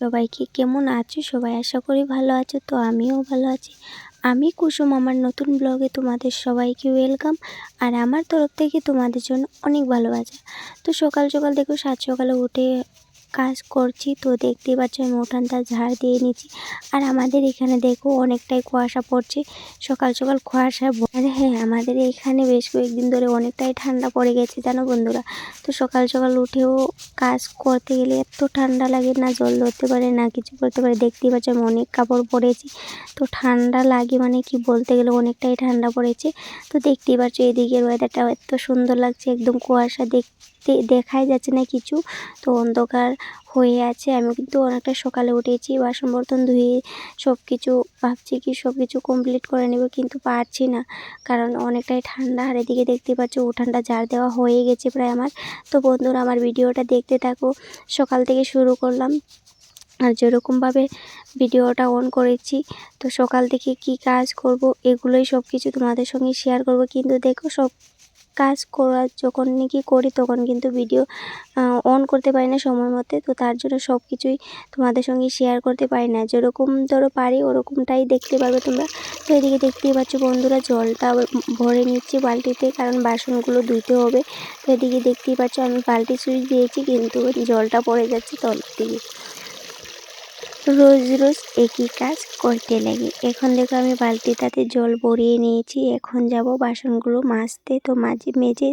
সবাইকে কেমন আছো? সবাই আশা করি ভালো আছো, তো আমিও ভালো আছি। আমি কুসুম, আমার নতুন ব্লগে তোমাদের সবাইকে ওয়েলকাম। আর আমার তরফ থেকে তোমাদের জন্য অনেক ভালোবাসা। তো সকাল সকাল দেখো, সাত সকালে উঠে কাজ করছি। তো দেখতেই পাচ্ছ আমি উঠানটা ঝাড় দিয়ে নিচ্ছি। আর আমাদের এখানে দেখো অনেকটাই কুয়াশা পড়ছে। সকাল সকাল কুয়াশা আর হ্যাঁ আমাদের এখানে বেশ কয়েকদিন ধরে অনেকটাই ঠান্ডা পড়ে গেছে, জানো বন্ধুরা। তো সকাল সকাল উঠেও কাজ করতে গেলে এত ঠান্ডা লাগে না, জল ধরতে পারে না, কিছু করতে পারে। দেখতেই পাচ্ছ আমি অনেক কাপড় পরেছি। তো ঠান্ডা লাগে মানে কি বলতে গেলে অনেকটাই ঠান্ডা পড়েছে। তো দেখতেই পাচ্ছ এদিকের ওয়েদারটা এত সুন্দর লাগছে, একদম কুয়াশা দেখতে দেখাই যাচ্ছে না কিছু। তো অন্ধকার হয়ে আছে। আমি কিন্তু অনেকটা সকালে উঠেছি। বাসন বর্তন ধুয়ে সব কিছু ভাবছি কি সব কিছু কমপ্লিট করে নেব, কিন্তু পারছি না। কারণ অনেকটাই ঠান্ডা। আর এদিকে দেখতে পাচ্ছ, উঠানটা ঝাড় দেওয়া হয়ে গেছে প্রায় আমার। তো বন্ধুরা, আমার ভিডিওটা দেখতে থাকো। সকাল থেকে শুরু করলাম। আর যেরকমভাবে ভিডিওটা অন করেছি, তো সকাল থেকে কি কাজ করব, এগুলোই সব কিছু তোমাদের সঙ্গে শেয়ার করব। কিন্তু দেখো, সব কাজ করা যখন নাকি করি তখন কিন্তু ভিডিও অন করতে পারি না সময় মতে। তো তার জন্য সব কিছুই তোমাদের সঙ্গে শেয়ার করতে পারি না। যেরকম ধরো পারি, ওরকমটাই দেখতে পারবে তোমরা। তো এদিকে দেখতেই পাচ্ছ বন্ধুরা, জলটা ভরে নিচ্ছি বালতিতে, কারণ বাসনগুলো ধুতে হবে। তো এদিকে দেখতেই পাচ্ছ আমি বালতি সুইচ দিয়েছি, কিন্তু জলটা পড়ে যাচ্ছে তল দিকে। রোজ রোজ একই কাজ করতে লাগে। এখন দেখো আমি বালতিটাতে জল ভরিয়ে নিয়েছি। এখন যাব বাসনগুলো মাজতে। তো মাঝে মেজে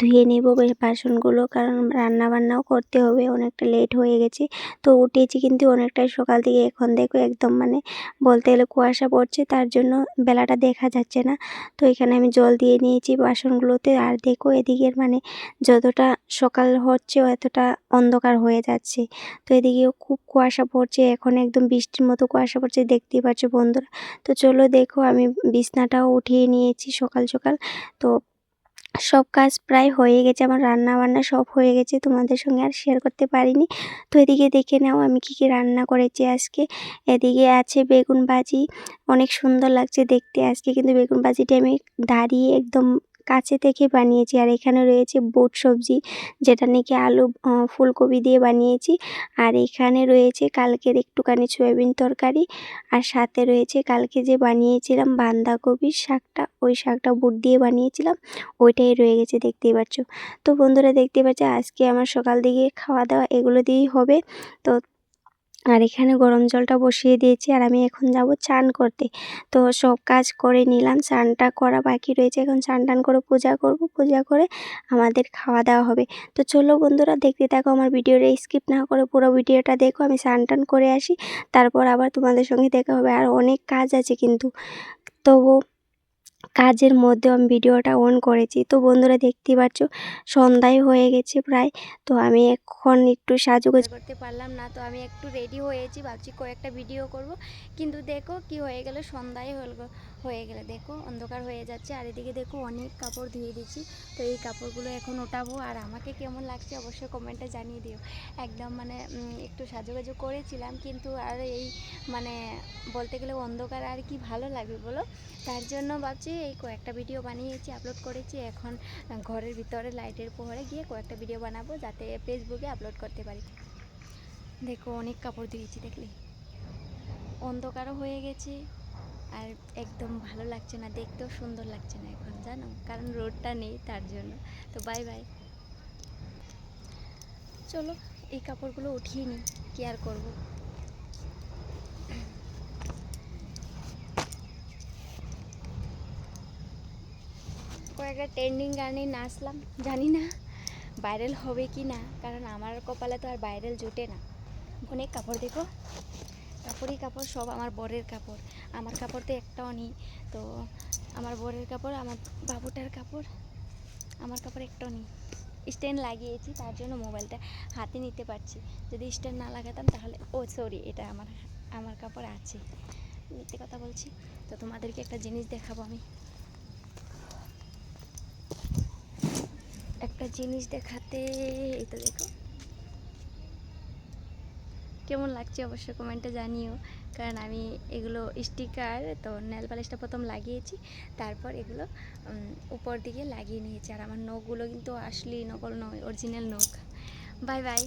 ধুয়ে নেব বাসনগুলো কারণ রান্না বান্নাও করতে হবে। অনেকটা লেট হয়ে গেছে। তো উঠেছি কিন্তু অনেকটাই সকাল থেকে। এখন দেখো একদম মানে বলতে গেলে কুয়াশা পড়ছে। তার জন্য বেলাটা দেখা যাচ্ছে না। তো এখানে আমি জল দিয়ে নিয়েছি বাসনগুলোতে। আর দেখো এদিকের মানে যতটা সকাল হচ্ছে এতটা অন্ধকার হয়ে যাচ্ছে। তো এদিকেও খুব কুয়াশা পড়ছে। এখন একদম বৃষ্টির মতো কুয়াশা পড়ছে, দেখতেই পাচ্ছ বন্ধুরা। তো চলো দেখো, আমি বিছনাটাও উঠিয়ে নিয়েছি সকাল সকাল। তো সব কাজ প্রায় হয়ে গেছে, আমার রান্না বান্না সব হয়ে গেছে, তোমাদের সঙ্গে আর শেয়ার করতে পারিনি। তো এদিকে দেখে নাও, আমি কী কী রান্না করেছি আজকে। এদিকে আছে বেগুন ভাজি, অনেক সুন্দর লাগছে দেখতে আজকে, কিন্তু বেগুন ভাজিটা আমি দাঁড়িয়ে একদম কাছে থেকে বানিয়েছি। আর এখানে রয়েছে বুট সবজি, যেটা নাকি আলু ফুলকপি দিয়ে বানিয়েছি। আর এখানে রয়েছে কালকের একটুখানি সয়াবিন তরকারি। আর সাথে রয়েছে কালকে যে বানিয়েছিলাম বাঁধাকপির শাকটা, ওই শাকটা বুট দিয়ে বানিয়েছিলাম। ওইটাই রয়ে গেছে, দেখতেই পাচ্ছ। তো বন্ধুরা দেখতে পাচ্ছ, আজকে আমার সকাল দিকে খাওয়া দাওয়া এগুলো দিয়েই হবে। তো আর এখানে গরম জলটা বসিয়ে দিয়েছি আর আমি এখন যাব চান করতে। তো সব কাজ করে নিলাম, চানটা করা বাকি রয়েছে। এখন চান টান করে পূজা করব, পূজা করে আমাদের খাওয়া দাওয়া হবে। তো চলো বন্ধুরা, দেখতে থাকো আমার ভিডিওটা, স্কিপ না করে পুরো ভিডিওটা দেখো। আমি চান টান করে আসি, তারপর আবার তোমাদের সঙ্গে দেখা হবে। আর অনেক কাজ আছে কিন্তু, তবু কাজের মধ্যেও আমি ভিডিওটা অন করেছি। তো বন্ধুরা দেখতেই পাচ্ছ, সন্ধ্যায় হয়ে গেছে প্রায়। তো আমি এখন একটু সাজুগুজ করতে পারলাম না, তো আমি একটু রেডি হয়েছি, ভাবছি কয়েকটা ভিডিও করব। কিন্তু দেখো কি হয়ে গেল, সন্ধ্যায় হল হয়ে গেলে। দেখো অন্ধকার হয়ে যাচ্ছে, আর এদিকে দেখো অনেক কাপড় ধুয়ে দিচ্ছি তো এই কাপড়গুলো এখন ওঠাবো, আর আমাকে কেমন লাগছে অবশ্যই কমেন্টে জানিয়ে দিও। একদম মানে একটু সাজুগুজু করেছিলাম, কিন্তু আর এই মানে বলতে গেলে অন্ধকার আর কি ভালো লাগবে বলো? তার জন্য ভাবছি এই কয়েকটা ভিডিও বানিয়েছি আপলোড করেছি, এখন ঘরের ভিতরে লাইটের পোহরে গিয়ে কয়েকটা ভিডিও বানাবো যাতে ফেসবুকে আপলোড করতে পারি। দেখো, অনেক কাপড় ধুয়েছি দেখলে? অন্ধকারও হয়ে গেছে, আর একদম ভালো লাগছে না, দেখতেও সুন্দর লাগছে না এখন, জানো? কারণ রোডটা নেই, তার জন্য। তো বাই বাই চলো, এই কাপড়গুলো উঠিয়ে নিই, কি আর করব? কয়েকটা ট্রেন্ডিং গানে নাচলাম, জানি না ভাইরাল হবে কি না, কারণ আমার কপালে তো আর ভাইরাল জোটে না। অনেক কাপড় দেখো, কাপড়ই কাপড়, সব আমার বরের কাপড়। আমার কাপড় তো একটাও নেই, তো আমার বরের কাপড়, আমার বাবুটার কাপড়, আমার কাপড় একটাও নেই। স্ট্যান্ড লাগিয়েছি, তার জন্য মোবাইলটা হাতে নিতে পারছি। যদি স্ট্যান্ড না লাগাতাম তাহলে, ও সরি এটা আমার আমার কাপড় আছে। মিথ্যে কথা বলছি, তো তোমাদেরকে একটা জিনিস দেখাবো আমি। একটা জিনিস দেখাতে এই তো দেখো। কেমন লাগছে অবশ্যই কমেন্টে জানিও, কারণ আমি এগুলো স্টিকার তো নেল পালিশটা প্রথম লাগিয়েছি, তারপর এগুলো উপর দিকে লাগিয়ে নিয়েছি, আর আমার নখগুলো কিন্তু আসলেই নকল নয় অরিজিনাল নখ। Bye bye